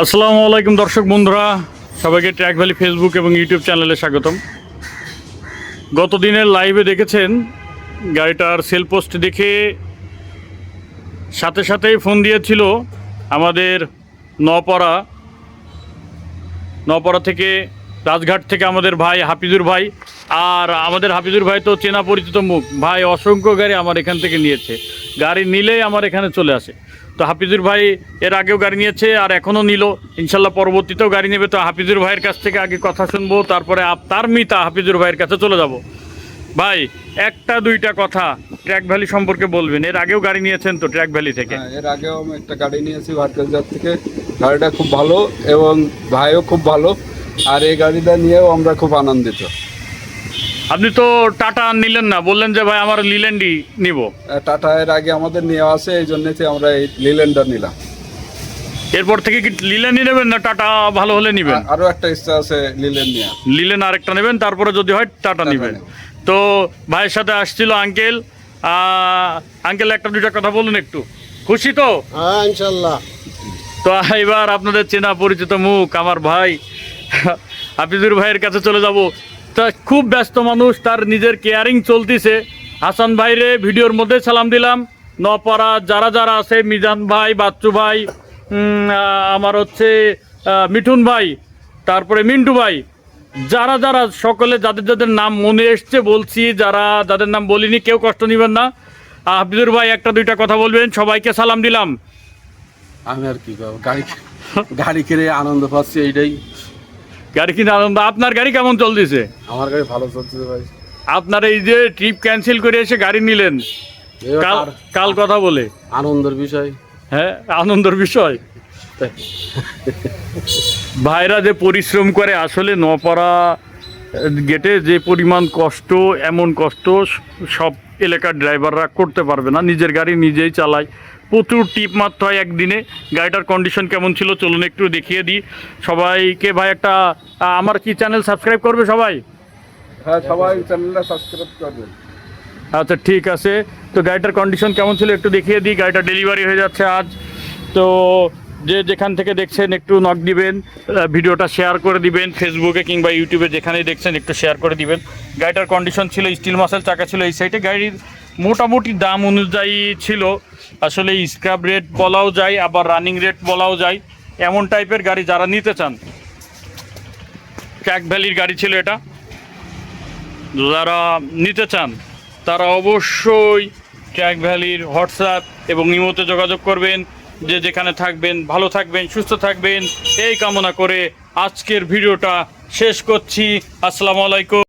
আসসালামু আলাইকুম দর্শক বন্ধুরা, সবাইকে ট্র্যাক ভ্যালি ফেসবুক এবং ইউটিউব চ্যানেলে স্বাগতম। গত দিনের লাইভে দেখেছেন, গাড়িটার সেল পোস্ট দেখে সাথে সাথেই ফোন দিয়েছিল আমাদের নপাড়া নপাড়া থেকে রাজঘাট থেকে আমাদের ভাই হাফিজুর ভাই, আর আমাদের হাফিজুর ভাই তো চেনা পরিচিত মুখ। ভাই, অসংখ্য গাড়ি আমার এখান থেকে নিয়েছে। গাড়ি নিলেই আমার এখানে চলে আসে। তো হাফিজুর ভাই এর আগেও গাড়ি নিয়েছে আর এখনও নিল। ইনশাল্লাহ পরবর্তীতেও গাড়ি নেবে। তো হাফিজুর ভাইয়ের কাছ থেকে আগে কথা শুনব তারপরে তার মিতা হাফিজুর ভাইয়ের কাছে চলে যাব। ভাই একটা দুইটা কথা ট্র্যাক ভ্যালি সম্পর্কে বলবেন। এর আগেও গাড়ি নিয়েছেন তো ট্র্যাক ভ্যালি থেকে? হ্যাঁ, এর আগেও আমি একটা গাড়ি নিয়েছি ভারতের থেকে। গাড়িটা খুব ভালো এবং ভাইও খুব ভালো। আর এই গাড়িটা নিয়েও আমরা খুব আনন্দিত। আপনি তো টাটা নিলেন না বললেন যে ভাই আমার লিল্যান্ডই নিব। টাটা এর আগে আমাদের নেওয়া আছে এই জন্যই তো আমরা এই লিল্যান্ডার নিলাম। এরপর থেকে কি লিল্যান্ডই নেবেন না টাটা ভালো হলে নেবেন? আর- একটা ইচ্ছা আছে লিল্যান্ড নেওয়া লিলেন আরেকটা নেবেন তারপরে যদি হয় টাটা নেবেন। নেবেন। তো ভাইয়ের সাথে আসছিল আঙ্কেল আঙ্কেল একটা দুইটা কথা বলুন একটু। খুশি তো? হ্যাঁ ইনশাল্লাহ। তো এবার আপনাদের চেনা পরিচিত মুখ আমার ভাই। হাফিজুর ভাইয়ের কাছে চলে যাব। তা খুব ব্যস্ত মানুষ, তার নিজের কেয়ারিং চলতিছে। হাসান ভাইরে ভিডিওর মধ্যে সালাম দিলাম। নপাড়া যারা যারা আছে, মিজান ভাই, বাচ্চু ভাই আমার হচ্ছে মিঠুন ভাই, তারপরে মিন্টু ভাই, যারা যারা সকলে যাদের যাদের নাম মনে এসছে বলছি, যারা যাদের নাম বলিনি কেউ কষ্ট নেবেন না। হাফিজুর ভাই, একটা দুইটা কথা বলবেন, সবাইকে সালাম দিলাম। আমি আর কি গাড়ি গাড়ি কিনে আনন্দ পাচ্ছি, এইটাই। গাড়ি কিনে আনন্দ। আপনার গাড়ি কেমন চলতেছে? আমার গাড়ি ভালো চলছে ভাই। আপনার এই যে ট্রিপ ক্যান্সেল করে এসে গাড়ি নিলেন কাল কাল কথা বলে। আনন্দের বিষয়। হ্যাঁ আনন্দের বিষয়? ভাইরা যে পরিশ্রম করে আসলে নপাড়া গেটে যে পরিমাণ কষ্ট এমন কষ্ট সব এলাকার ড্রাইভাররা করতে পারবে না। নিজের গাড়ি নিজেই চালায়। প্রচুর টিপ মারতে হয় একদিনে। গাড়িটার কন্ডিশন কেমন ছিল চলুন একটু দেখিয়ে দিই। সবাইকে ভাই একটা আমার কি চ্যানেল সাবস্ক্রাইব করবে সবাই? হ্যাঁ সবাই চ্যানেলটা সাবস্ক্রাইব করবেন আচ্ছা ঠিক আছে। তো গাড়িটার কন্ডিশন কেমন ছিল একটু দেখিয়ে দিই। গাড়িটা ডেলিভারি হয়ে যাচ্ছে আজ। তো যে যেখান থেকে দেখছেন একটু নক দিবেন ভিডিওটা শেয়ার করে দিবেন ফেসবুকে কিংবা ইউটিউবে যেখানেই দেখছেন একটু শেয়ার করে দিবেন। গাড়িটার কন্ডিশন ছিল স্টিল মাসেল চাকা ছিল এই সাইডে গাড়ির মোটামুটি দাম অনুযায়ী ছিল। আসলে স্ক্র্যাপ রেট বলাও যায়, আবার রানিং রেট বলাও যায়। এমন টাইপের গাড়ি যারা নিতে চান। ট্র্যাক ভ্যালির গাড়ি ছিল এটা। যারা নিতে চান, তারা অবশ্যই ট্র্যাক ভ্যালির হোয়াটসঅ্যাপ এবং ইমোতে যোগাযোগ করবেন। যে যেখানে থাকবেন, ভালো থাকবেন, সুস্থ থাকবেন, এই কামনা করে আজকের ভিডিওটা শেষ করছি। আসসালামু আলাইকুম।